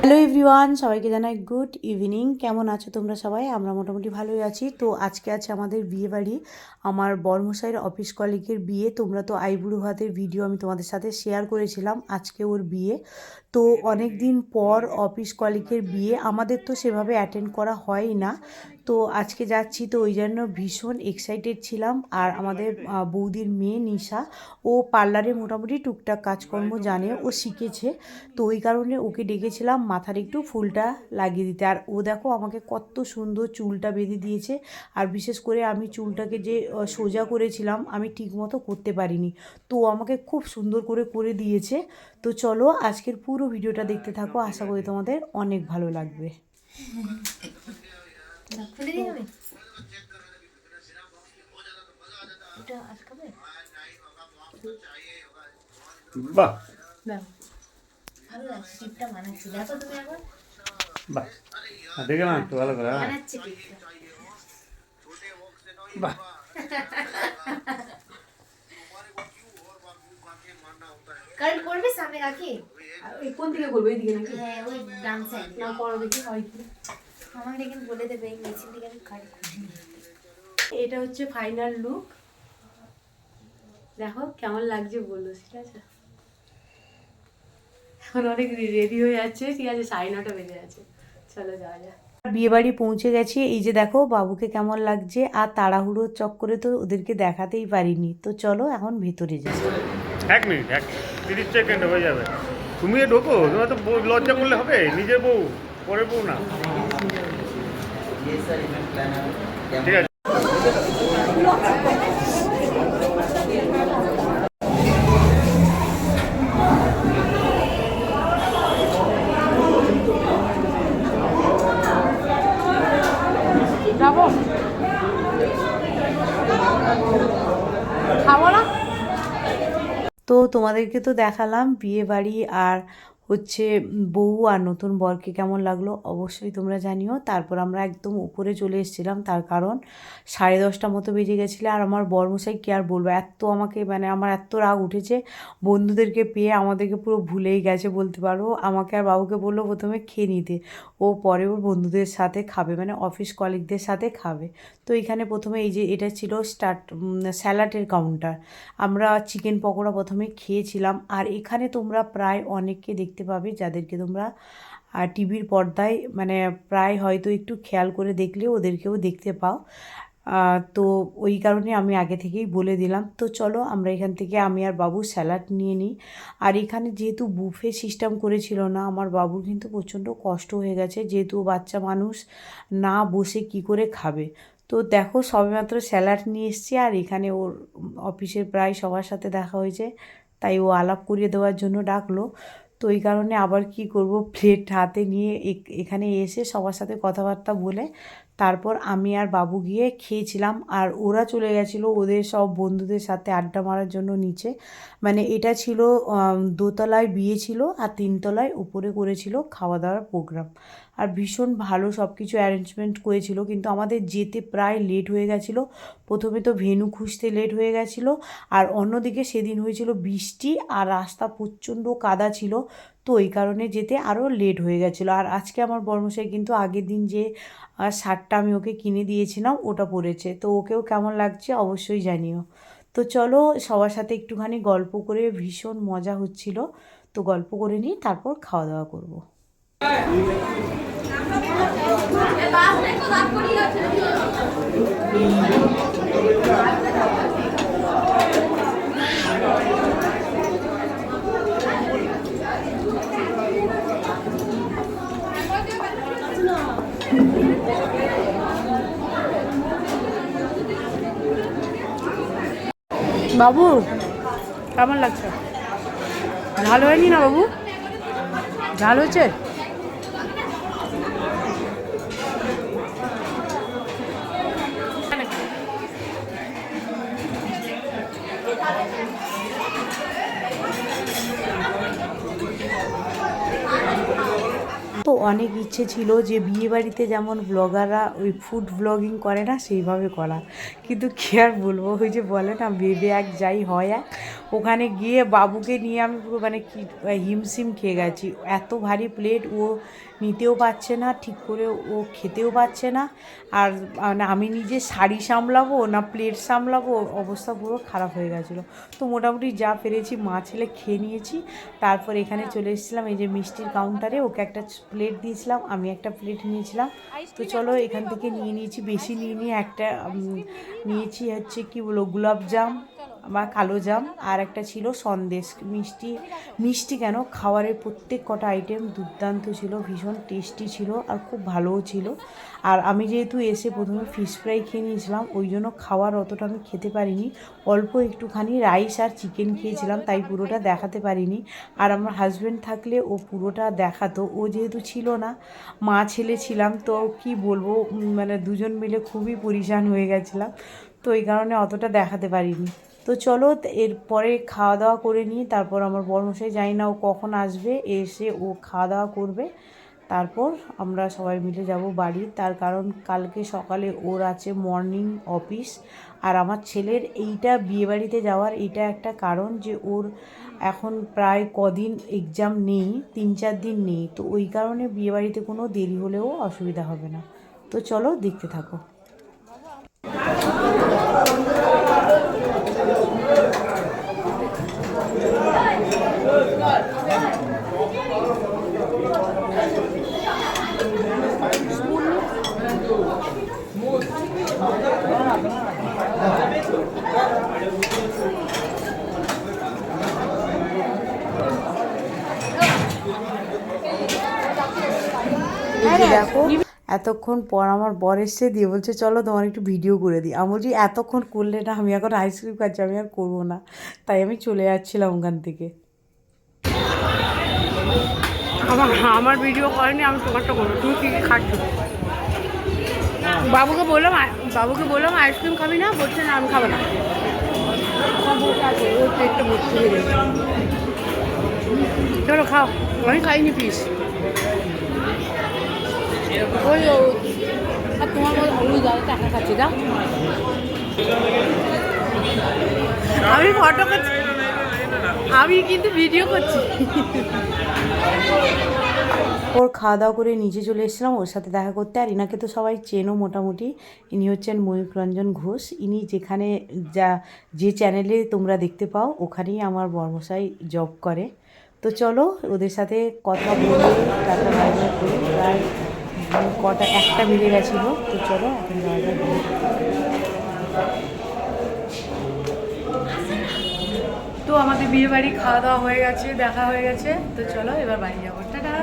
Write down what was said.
Hello everyone সবাইকে জানাই good evening কেমন আছো তোমরা সবাই? আমরা মোটামুটি ভালোই আছি। তো আজকে আছে আমাদের বিয়ে বাড়ি। আমার বর্মশাইয়ের অফিস কলিগের বিয়ে। তোমরা তো আইবুড়ো ভাতের ভিডিও আমি তোমাদের সাথে শেয়ার করেছিলাম আজকে ওর বিয়ে। তো অনেক দিন পর অফিস কলিগের বিয়ে। আমাদের তো সেভাবে অ্যাটেন্ড করা হয়ই না। তো আজকে যাচ্ছি তো ওই জন্য ভীষণ এক্সাইটেড ছিলাম। আর আমাদের বৌদির মেয়ে নিশা ও পার্লারে মোটামুটি টুকটাক কাজকর্ম জানে ও শিখেছে। তো ওই কারণে ওকে ডেকেছিলাম মাথার একটু ফুলটা লাগিয়ে দিতে। আর ও দেখো আমাকে কত সুন্দর চুলটা বেঁধে দিয়েছে। আর বিশেষ করে আমি চুলটাকে যে সোজা করেছিলাম আমি ঠিকমতো করতে পারিনি। তো ও আমাকে খুব সুন্দর করে করে দিয়েছে। তো চলো আজকের পুরো ভিডিওটা দেখতে থাকো। আশা করি তোমাদের অনেক ভালো লাগবে। খুলে দিই আমি এটা আটকাবে বাহ ভালো লাগছে টিপটা মানাচ্ছি দেখো তুমি একবার বাহ আর একটু ভালো করে? মানাচ্ছে টিপটা বাহ কারেন্ট করবে সামনে রাখি কোন দিকে করব এইদিকে নাকি হ্যাঁ ওই ডান সাইড না করো দেখি হয় আমার দেখে বলে দেবে এই মেশিন থেকে আমি এটা হচ্ছে ফাইনাল লুক দেখো কেমন লাগছে বলল ঠিক আছে? এখন অনেক রেডি হয়ে যাচ্ছে ঠিক আছে সাড়ে নটা বেজে আছে চলো যাওয়া যাক। বিয়ে বাড়ি পৌঁছে গেছি এই যে দেখো বাবুকে কেমন লাগছে আর তাড়াহুড়োর চক্করে তো ওদেরকে দেখাতেই পারিনি। তো চলো এখন ভেতরে যাই। এক মিনিট এক তিরিশ সেকেন্ড হয়ে যাবে। তুমি ঢোকো তোমার তো লজ্জা করলে হবে নিজের বউ পরের বউ না। তো তোমাদেরকে তো দেখালাম বিয়ে বাড়ি আর হচ্ছে বউ আর নতুন বরকে কেমন লাগল অবশ্যই তোমরা জানিও। তারপর আমরা একদম উপরে চলে এসেছিলাম, তার কারণ সাড়ে দশটা মতো বেজে গেছিল আর আমার বর্মশাই কী আর বলব, এত আমাকে মানে আমার এত রাগ উঠেছে, বন্ধুদেরকে পেয়ে আমাদেরকে পুরো ভুলেই গেছে বলতে পারো। আমাকে আর বাবুকে বলল প্রথমে খেয়ে নিতে, ও পরে ওর বন্ধুদের সাথে খাবে মানে অফিস কলিগদের সাথে খাবে। তো এখানে প্রথমে এই যে এটা ছিল স্টার্ট স্যালাডের কাউন্টার আমরা চিকেন পকোড়া প্রথমে খেয়েছিলাম। আর এখানে তোমরা প্রায় অনেককে দেখতে পাবে, যাদেরকে তোমরা টিভির পর্দায় মানে প্রায় হয়তো একটু খেয়াল করে দেখলে ওদেরকেও দেখতে পাও। তো ওই কারণে আমি আগে থেকেই বলে দিলাম। তো চলো আমরা এখান থেকে আমি আর বাবু স্যালাড নিয়ে নিই। আর এখানে যেহেতু বুফে সিস্টেম করেছিল না, আমার বাবুর কিন্তু প্রচণ্ড কষ্ট হয়ে গেছে। যেহেতু বাচ্চা মানুষ, না বসে কি করে খাবে? তো দেখো সবেমাত্র স্যালাড নিয়ে এসছি আর এখানে ওর অফিসের প্রায় সবার সাথে দেখা হয়েছে। তাই ও আলাপ করিয়ে দেওয়ার জন্য ডাকলো। তো এই কারণে আবার কি করব? প্লেট হাতে নিয়ে এখানে এসে সবার সাথে কথাবার্তা বলে তারপর আমি আর বাবু গিয়ে খেয়েছিলাম আর ওরা চলে গেছিল ওদের সব বন্ধুদের সাথে আড্ডা মারার জন্য নিচে। মানে এটা ছিল দোতলায় বিয়ে ছিল আর তিনতলায় উপরে করেছিল খাওয়া দাওয়ার প্রোগ্রাম আর ভীষণ ভালো সব কিছু অ্যারেঞ্জমেন্ট করেছিল, কিন্তু আমাদের যেতে প্রায় লেট হয়ে গেছিল। প্রথমে তো ভেনু খুঁজতে লেট হয়ে গেছিল আর অন্যদিকে সেদিন হয়েছিল বৃষ্টি আর রাস্তা প্রচণ্ড কাদা ছিল। তো ওই কারণে যেতে আরও লেট হয়ে গেছিল। আর আজকে আমার বর্মশাই কিন্তু আগের দিন যে শার্টটা আমি ওকে কিনে দিয়েছিলাম, ওটা পরেছে। তো ওকেও কেমন লাগছে অবশ্যই জানিও। তো চলো সবার সাথে একটুখানি গল্প করে ভীষণ মজা হচ্ছিল। তো গল্প করে নিই তারপর খাওয়া দাওয়া করব বাবু কেমন লাগছে? ঝাল হয়নি না বাবু? ঝাল হয়েছে? তো অনেক ইচ্ছে ছিল যে বিয়েবাড়িতে যেমন ব্লগাররা ওই ফুড ব্লগিং করে না, সেইভাবে করা। কিন্তু কী আর বলব, ওই যে বলে না বেবে এক যাই হয় এক। ওখানে গিয়ে বাবুকে নিয়ে আমি পুরো মানে কি, হিমশিম খেয়ে গেছি। এত ভারী প্লেট ও নিতেও পারছে না, ঠিক করে ও খেতেও পারছে না। আর মানে আমি নিজে শাড়ি সামলাবো না প্লেট সামলাবো, অবস্থা পুরো খারাপ হয়ে গেছিল। তো মোটামুটি যা পেরেছি মা ছেলে খেয়ে নিয়েছি। তারপর এখানে চলে এসেছিলাম এই যে মিষ্টির কাউন্টারে ওকে একটা প্লেট দিয়েছিলাম, আমি একটা প্লেট নিয়েছিলাম। তো চলো এখান থেকে নিয়ে নিয়েছি, বেশি নিয়ে নিয়ে একটা নিয়েছি হচ্ছে কি বলো গোলাপ জাম বা কালো জাম আর একটা ছিল সন্দেশ। মিষ্টি মিষ্টি কেন? খাবারের প্রত্যেক কটা আইটেম দুর্দান্ত ছিল, ভীষণ টেস্টি ছিল আর খুব ভালোও ছিল। আর আমি যেহেতু এসে প্রথমে ফিশ ফ্রাই খেয়ে নিয়েছিলাম, ওই জন্য খাওয়ার অতটা আমি খেতে পারিনি। অল্প একটুখানি রাইস আর চিকেন খেয়েছিলাম, তাই পুরোটা দেখাতে পারিনি। আর আমার হাজব্যান্ড থাকলে ও পুরোটা দেখাতো। ও যেহেতু ছিল না, মা ছেলে ছিলাম, তো কি বলব মানে দুজন মিলে খুবই পরিশান হয়ে গেছিলাম। তো এই কারণে অতটা দেখাতে পারিনি। তো চলো এরপরে খাওয়া দাওয়া করে নিই। তারপর আমার বর্মশাই জানি না ও কখন আসবে, এসে ও খাওয়া দাওয়া করবে। তারপর আমরা সবাই মিলে যাব বাড়ি। তার কারণ কালকে সকালে ওর আছে মর্নিং অফিস আর আমার ছেলের এইটা বিয়েবাড়িতে যাওয়ার এটা একটা কারণ যে ওর এখন প্রায় কদিন এক্সাম নেই, তিন চার দিন নেই। তো ওই কারণে বিয়েবাড়িতে কোনো দেরি হলেও অসুবিধা হবে না। তো চলো, দেখতে থাকো এই যে দেখো এতক্ষণ পর আমার বর এসছে, দিয়ে বলছে, চলো তোমার একটু ভিডিও করে দিই। আমি বলছি, এতক্ষণ করলে না, আমি এখন আইসক্রিম খাচ্ছি, আমি আর করব না। তাই আমি চলে যাচ্ছিলাম ওখান থেকে। আমার আমার ভিডিও করেনি, আমি তোমারটা করব। তুমি কী খাচ্ছ? বাবুকে বললাম বাবুকে বললাম আইসক্রিম খাবি না? বলছে, না, আমি খাব না। হয়ে। চলো খাও। আমি খাইনি পিস টাকা আমি ফটো করছি। আমি কিন্তু ভিডিও করছি। ওর খাওয়া দাওয়া করে নিচে চলে এসেছিলাম, ওর সাথে দেখা করতে। আর ইনাকে তো সবাই চেনো মোটামুটি। ইনি হচ্ছেন ময়ূক রঞ্জন ঘোষ। ইনি যেখানে যা, যে চ্যানেলে তোমরা দেখতে পাও, ওখানেই আমার বর্মশাই জব করে। তো চলো, ওদের সাথে কথা বলে বাইরে করে প্রায় কটা একটা মিলে গেছিল, তো চলো এখন যাওয়া যাক। তো আমাদের বিয়ে বাড়ি খাওয়া দাওয়া হয়ে গেছে, দেখা হয়ে গেছে, তো চলো এবার বাড়ি যাব। টাটা!